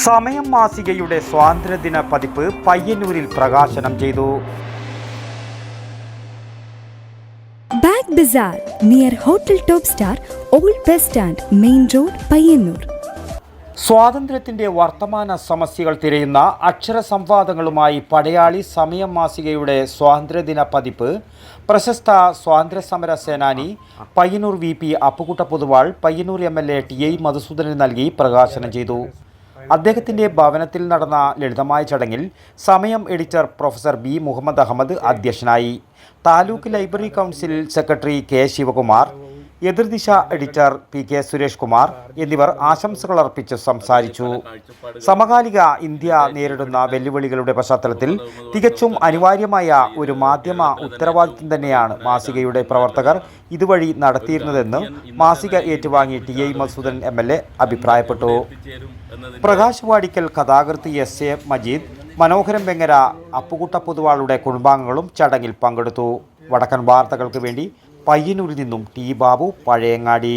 സമയം മാസികയുടെ സ്വാതന്ത്ര്യദിന പതിപ്പ് പയ്യന്നൂരിൽ പ്രകാശനം ചെയ്തു. Bag bazaar near hotel top star old bus stand main road Payyanur. സ്വാതന്ത്ര്യത്തിന്റെ വർത്തമാന സമസ്യകൾ തിരയുന്ന അക്ഷര സംവാദങ്ങളുമായി പടയാളി സമയം മാസികയുടെ സ്വാതന്ത്ര്യദിന പതിപ്പ് പ്രശസ്ത സ്വാതന്ത്ര്യ സമര സേനാനി Payyanur V P Appukutta Poduval Payyanur M L A T I Madhusoodanan നൽകി പ്രകാശനം ചെയ്തു. അദ്ദേഹത്തിന്റെ ഭവനത്തിൽ നടന്ന ലളിതമായ ചടങ്ങിൽ Samayam editor professor B Muhammad Ahmad അധ്യക്ഷനായി. Taluk library council secretary K Sivakumar Ethirdisha editor P K Suresh Kumar എന്നിവർ ആശംസകൾ അർപ്പിച്ച് സംസാരിച്ചു. സമകാലിക ഇന്ത്യ നേരിടുന്ന വെല്ലുവിളികളുടെ പശ്ചാത്തലത്തിൽ തികച്ചും അനിവാര്യമായ ഒരു മാധ്യമ ഉത്തരവാദിത്വം തന്നെയാണ് മാസികയുടെ പ്രവർത്തകർ ഇതുവഴി നടത്തിയിരുന്നതെന്ന് മാസിക ഏറ്റുവാങ്ങി T I Masudan M L A അഭിപ്രായപ്പെട്ടു. പ്രകാശ് വാടിക്കൽ കഥാകൃത്ത് എസ് എ മജീദ് മനോഹരൻ വെങ്ങര അപ്പുകുട്ട പൊതുവാളുടെ കുടുംബാംഗങ്ങളും ചടങ്ങിൽ പങ്കെടുത്തു. വടക്കൻ വാർത്തകൾക്ക് വേണ്ടി പയ്യന്നൂരിൽ നിന്നും ടി ബാബു പഴയങ്ങാടി.